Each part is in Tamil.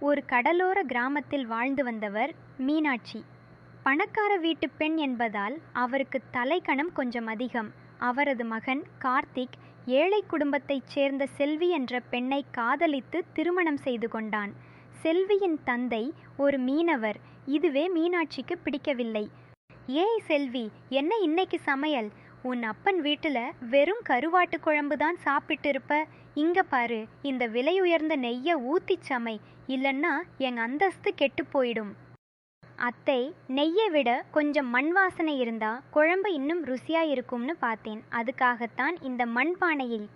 ஒரு கடலோர கிராமத்தில் வாழ்ந்து வந்தவர் மீனாட்சி. பணக்கார வீட்டு பெண் என்பதால் அவருக்கு தலைக்கணம் கொஞ்சம் அதிகம். அவரது மகன் கார்த்திக் ஏழை குடும்பத்தைச் சேர்ந்த செல்வி என்ற பெண்ணை காதலித்து திருமணம் செய்து கொண்டான். செல்வியின் தந்தை ஒரு மீனவர். இதுவே மீனாட்சிக்கு பிடிக்கவில்லை. ஏய் செல்வி என்ன இன்னைக்கு சமையல்? உன் அப்பன் வீட்டில் வெறும் கருவாட்டு குழம்பு தான் சாப்பிட்டு இருப்ப இங்க பாரு இந்த விலை உயர்ந்த நெய்யை ஊத்தி சமை இல்லைன்னா என் அந்தஸ்து கெட்டு போயிடும். அத்தை நெய்யை விட கொஞ்சம் மண் வாசனை இருந்தா குழம்பு இன்னும் ருசியா இருக்கும்னு பார்த்தேன். அதுக்காகத்தான் இந்த மண்பானையில்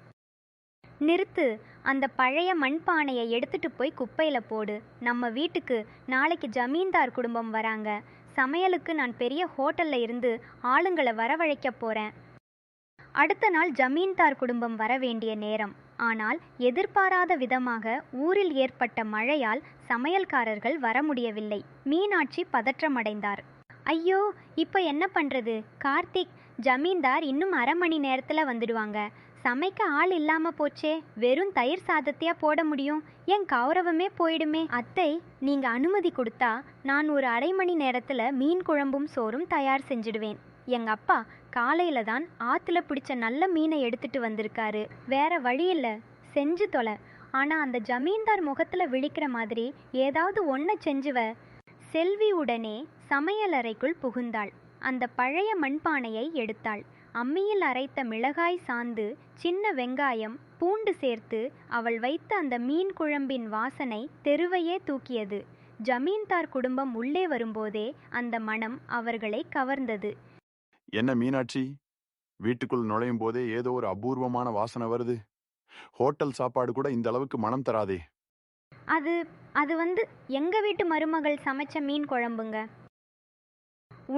நிறுத்து அந்த பழைய மண்பானையை எடுத்துட்டு போய் குப்பையில போடு. நம்ம வீட்டுக்கு நாளைக்கு ஜமீன்தார் குடும்பம் வராங்க. சமையலுக்கு நான் பெரிய ஹோட்டல்ல இருந்து ஆளுங்களை வரவழைக்க போறேன். அடுத்த நாள் ஜமீன்தார் குடும்பம் வர வேண்டிய நேரம். ஆனால் எதிர்பாராத விதமாக ஊரில் ஏற்பட்ட மழையால் சமையல்காரர்கள் வர முடியவில்லை. மீனாட்சி பதற்றமடைந்தார். ஐயோ இப்போ என்ன பண்றது? கார்த்திக் ஜமீன்தார் இன்னும் அரை மணி நேரத்தில் வந்துடுவாங்க. சமைக்க ஆள் இல்லாம போச்சே. வெறும் தயிர் சாதத்தையா போட முடியும். என் கௌரவமே போயிடுமே. அத்தை நீங்க அனுமதி கொடுத்தா நான் ஒரு அரை மணி நேரத்துல மீன் குழம்பும் சோறும் தயார் செஞ்சிடுவேன். எங்க அப்பா காலையில தான் ஆத்துல பிடிச்ச நல்ல மீனை எடுத்துட்டு வந்திருக்காரு. வேற வழி இல்ல. செஞ்சு தொலை. ஆனா அந்த ஜமீன்தார் முகத்துல விழிக்கிற மாதிரி ஏதாவது ஒன்ன செஞ்சுவ. செல்வி உடனே சமையலறைக்குள் புகுந்தாள். அந்த பழைய மண்பானையை எடுத்தாள். அம்மியில் அரைத்த மிளகாய் சாந்து சின்ன வெங்காயம் பூண்டு சேர்த்து அவள் வைத்த அந்த மீன் குழம்பின் வாசனை தெருவையே தூக்கியது. ஜமீன்தார் குடும்பம் உள்ளே வரும்போதே அந்த மனம் அவர்களை கவர்ந்தது. என்ன மீனாட்சி? வீட்டுக்குள் நுழையும் போதே ஏதோ ஒரு அபூர்வமான வாசனை வருது. ஹோட்டல் சாப்பாடு கூட இந்த அளவுக்கு மனம் தராதே. அது அது வந்து எங்க வீட்டு மருமகள் சமைச்ச மீன் குழம்புங்க.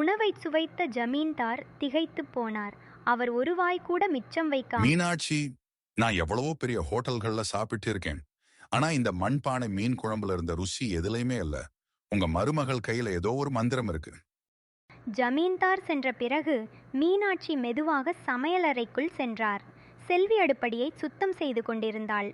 உணவை சுவைத்த ஜமீன்தார் திகைத்து போனார். அவர் ஒரு வாய் கூட மிச்சம் வைக்காம மீனாட்சி நான் எவ்வளவோ பெரிய ஹோட்டல்கள்ல சாப்பிட்டு இருக்கேன். ஆனா இந்த மண்பானை மீன் குழம்புல இருந்த ருசி எதுலயுமே இல்ல. உங்க மருமகள் கையில ஏதோ ஒரு மந்திரம் இருக்கு. ஜமீன்தார் சென்ற பிறகு மீனாட்சி மெதுவாக சமையலறைக்குள் சென்றார். செல்வி அடுப்படியை சுத்தம் செய்து கொண்டிருந்தாள்.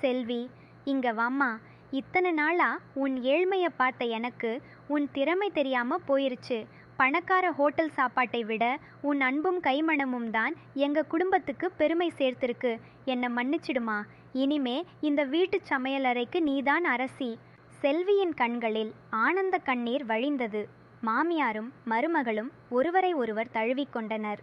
செல்வி இங்க வாம்மா. இத்தனை நாளா உன் ஏழ்மையை பார்த்த எனக்கு உன் திறமை தெரியாம போயிருச்சு. பணக்கார ஹோட்டல் சாப்பாட்டை விட உன் அன்பும் கைமணமும் தான் எங்க குடும்பத்துக்கு பெருமை சேர்த்திருக்கு. என்னை மன்னிச்சிடுமா? இனிமே இந்த வீட்டு சமையலறைக்கு நீதான் அரசி. செல்வியின் கண்களில் ஆனந்த கண்ணீர் வழிந்தது. மாமியாரும் மருமகளும் ஒருவரை ஒருவர் தழுவிக்கொண்டனர்